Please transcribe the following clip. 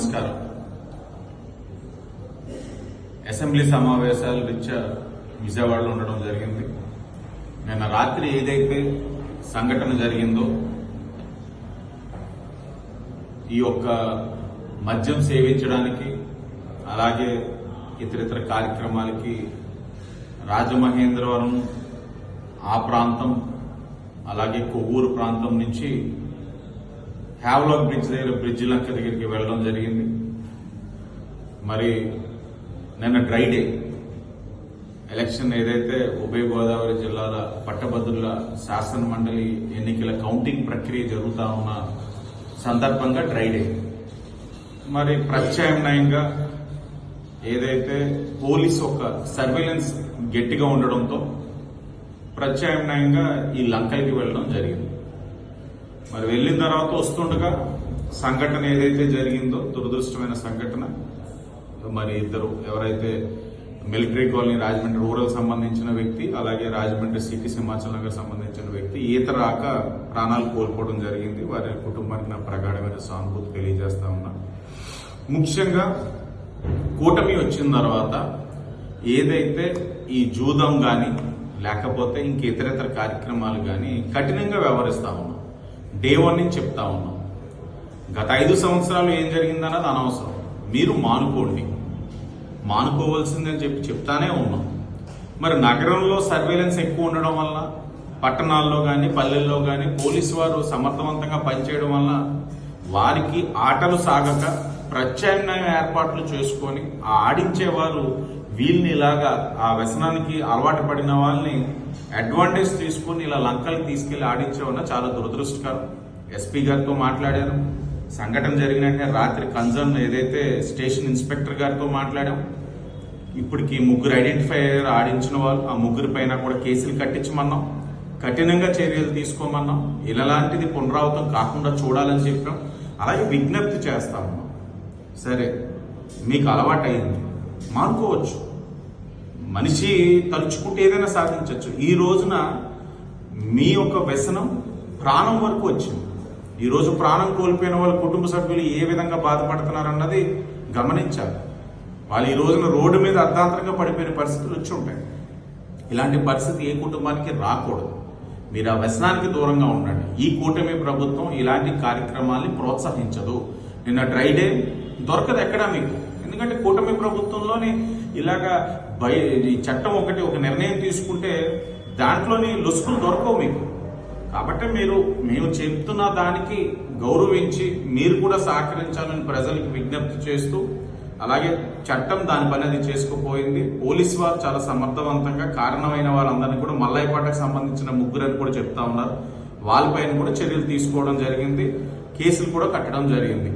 నమస్కారం. అసెంబ్లీ సమావేశాలు రీత్యా విజయవాడలో ఉండడం జరిగింది. నిన్న రాత్రి ఏదైతే సంఘటన జరిగిందో ఈ యొక్క మద్యం సేవించడానికి అలాగే ఇతరితర కార్యక్రమాలకి రాజమహేంద్రవరం ఆ ప్రాంతం అలాగే కొవ్వూరు ప్రాంతం నుంచి హ్యావ్లాక్ బ్రిడ్జ్ దగ్గర బ్రిడ్జ్ లంక దగ్గరికి వెళ్ళడం జరిగింది. మరి నిన్న డ్రై డే ఎలక్షన్ ఏదైతే ఉభయ గోదావరి జిల్లాల పట్టభద్రుల శాసన మండలి ఎన్నికల కౌంటింగ్ ప్రక్రియ జరుగుతా ఉన్న సందర్భంగా డ్రై డే మరి ప్రత్యామ్నాయంగా ఏదైతే పోలీస్ ఒక సర్వేలెన్స్ గట్టిగా ఉండడంతో ప్రత్యామ్నాయంగా ఈ లంకలకి వెళ్ళడం జరిగింది. మరి వెళ్ళిన తర్వాత వస్తుండగా సంఘటన ఏదైతే జరిగిందో దురదృష్టమైన సంఘటన మరి ఇద్దరు ఎవరైతే మిలిటరీ కాలనీ రాజమండ్రి రూరల్ సంబంధించిన వ్యక్తి అలాగే రాజమండ్రి సిటీ సింహాచల్ నగర్ సంబంధించిన వ్యక్తి ఈత రాక ప్రాణాలు కోల్పోవడం జరిగింది. వారి కుటుంబానికి నా ప్రగాఢమైన సానుభూతి తెలియజేస్తా ఉన్నా. ముఖ్యంగా కూటమి వచ్చిన తర్వాత ఏదైతే ఈ జూదం కానీ లేకపోతే ఇంక ఇతరేతర కార్యక్రమాలు కానీ కఠినంగా వ్యవహరిస్తా ఉన్నాం. డే వన్ నుంచి చెప్తా ఉన్నాం. గత ఐదు సంవత్సరాలు ఏం జరిగిందన్నది అనవసరం. మీరు మానుకోండి. మానుకోవాల్సిందని చెప్పి చెప్తానే ఉన్నాం. మరి నగరంలో సర్వేలెన్స్ ఎక్కువ ఉండడం వల్ల పట్టణాల్లో కానీ పల్లెల్లో కానీ పోలీసు వారు సమర్థవంతంగా పనిచేయడం వల్ల వారికి ఆటలు సాగక ప్రత్యామ్నాయ ఏర్పాట్లు చేసుకొని ఆ ఆడించేవారు వీళ్ళని ఇలాగా ఆ వ్యసనానికి అలవాటు పడిన వాళ్ళని అడ్వాంటేజ్ తీసుకొని ఇలా లంకలు తీసుకెళ్ళి ఆడించడం చాలా దురదృష్టకరం. ఎస్పీ గారితో మాట్లాడాను. సంఘటన జరిగిన రాత్రి కన్సర్న్ ఏదైతే స్టేషన్ ఇన్స్పెక్టర్ గారితో మాట్లాడాం. ఇప్పటికి ముగ్గురు ఐడెంటిఫై అయ్యారు ఆడించిన వాళ్ళు ఆ ముగ్గురు పైన కూడా కేసులు కట్టించమన్నాం. కఠినంగా చర్యలు తీసుకోమన్నాం. ఇలాంటిది పునరావృతం కాకుండా చూడాలని చెప్పాం. అలాగే విజ్ఞప్తి చేస్తాం సరే మీకు అలవాటు అయింది మానుకోవచ్చు. మనిషి తలుచుకుంటే ఏదైనా సాధించవచ్చు ఈ రోజున మీ యొక్క వ్యసనం ప్రాణం వరకు వచ్చింది. ఈరోజు ప్రాణం కోల్పోయిన వాళ్ళ కుటుంబ సభ్యులు ఏ విధంగా బాధపడుతున్నారన్నది గమనించాలి. వాళ్ళు ఈ రోజున రోడ్డు మీద అర్ధాంతరంగా పడిపోయిన పరిస్థితులు వచ్చి ఉంటాయి. ఇలాంటి పరిస్థితి ఏ కుటుంబానికి రాకూడదు. మీరు ఆ వ్యసనానికి దూరంగా ఉండండి. ఈ కూటమి ప్రభుత్వం ఇలాంటి కార్యక్రమాల్ని ప్రోత్సహించదు. నిన్న డ్రై డే దొరకదు ఎక్కడా మీకు. ఎందుకంటే కూటమి ప్రభుత్వంలోని ఇలాగా బయ ఈ చట్టం ఒకటి ఒక నిర్ణయం తీసుకుంటే దాంట్లోని లొసుకులు దొరకవు మీకు. కాబట్టి మీరు మేము చెప్తున్న దానికి గౌరవించి మీరు కూడా సహకరించాలని ప్రజలకు విజ్ఞప్తి చేస్తూ అలాగే చట్టం దాని పని అది చేసుకుపోయింది. పోలీసు వారు చాలా సమర్థవంతంగా కారణమైన వారందరినీ కూడా మల్లయ్యపాటకు సంబంధించిన ముగ్గురని కూడా చెప్తా ఉన్నారు. వాళ్ళపైన కూడా చర్యలు తీసుకోవడం జరిగింది. కేసులు కూడా కట్టడం జరిగింది.